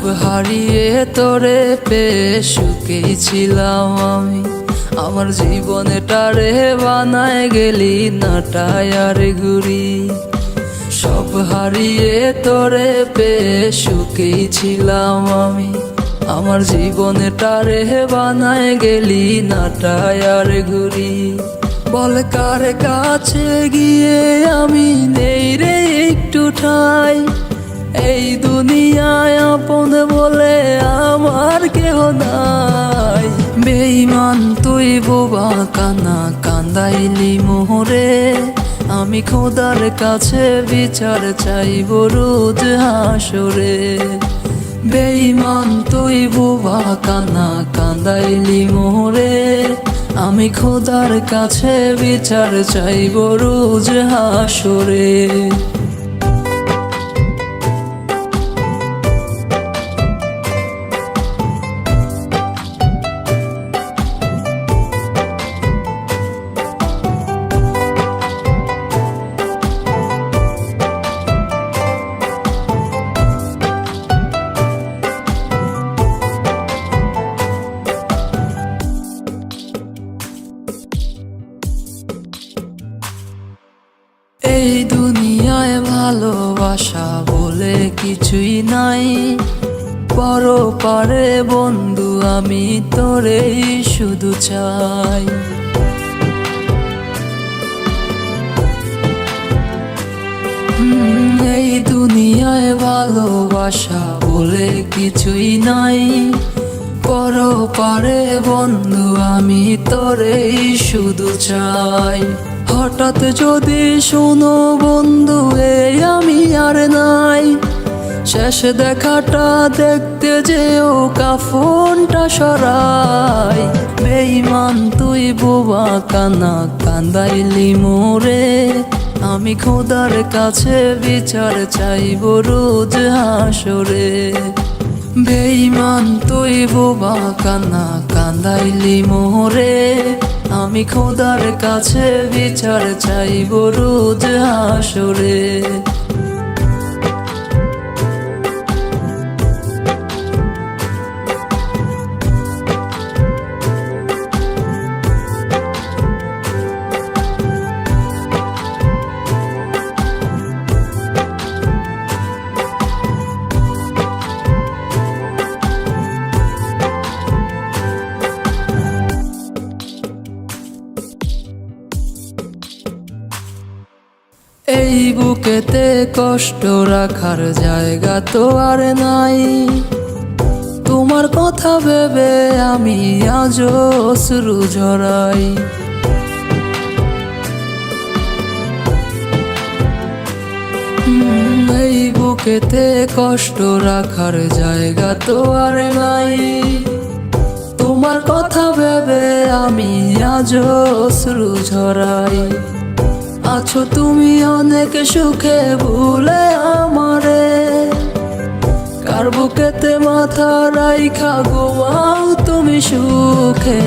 সব হারিয়ে তোরে সুখেই ছিলাম আমি। আমার জীবনটারে বানায় গেলি না টায়ারে ঘুরি। সব হারিয়ে তোরে সুখেই ছিলাম আমি। আমার জীবনটারে বানায় গেলি না টায়ারে ঘুরি। বল কার কাছে গিয়ে আমি নেই রে একটু ঠাই? এই দুনিয়ায় আপন বলে আমার কেহ নাই। বেইমান তুই বোবা কানা কান্দাইলি মোহরে। আমি খোদার কাছে বিচার চাইব রোজ হাসরে। বেইমান তুই বোবা কানা কান্দাইলি মোহরে। আমি খোদার কাছে বিচার চাইব রোজ হাসরে। ভালোবাসা বলে কিছুই নাই। পর পারে বন্ধু, আমি তোরেই শুধু চাই। এই দুনিয়ায় ভালোবাসা বলে কিছুই নাই। পর পারে বন্ধু, আমি তোরেই শুধু চাই। হঠাৎ যদি শোনো বন্ধু এই আমি আর নাই। শেষ দেখাটা দেখতে যেও, কাফনটা সরাই। বেইমান তুই বোবা কানা কান্দাইলি মোরে। আমি খোদার কাছে বিচার চাইব, রোজ হাসরে। বেইমান তুই বোবা কানা কান্দাইলি মোরে। আমি খোদার কাছে বিচার চাইব রোজ হাসরে। বুকেতে কষ্ট রাখার জায়গা তো আর নাই। তোমার কথা ভেবে আমি আজও অশ্রু ঝরাই। এই বুকেতে কষ্ট রাখার জায়গা তো আর নাই। তোমার কথা ভেবে আমি আজও অশ্রু ঝরাই। আছো তুমি অনেক সুখে, ভুলে আমারে। কার বুকেতে মাথা রাইখা গোয়াও তুমি সুখে।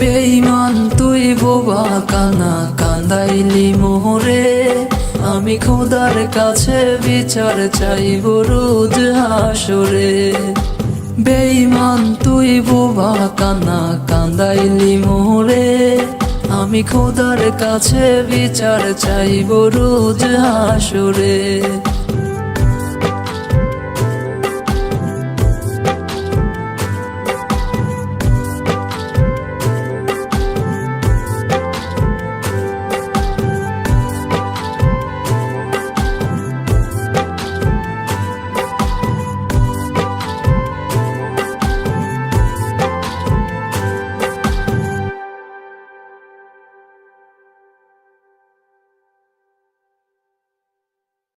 বেইমান তুই বোবা, কানা কান্দাইলি মোহরে। আমি খোদার কাছে বিচার চাইব রোজ হাসরে। বেইমান তুই বোবা, কানা কান্দাইলি মোহরে। আমি খোদার কাছে বিচার চাইব রোজ হাসরে।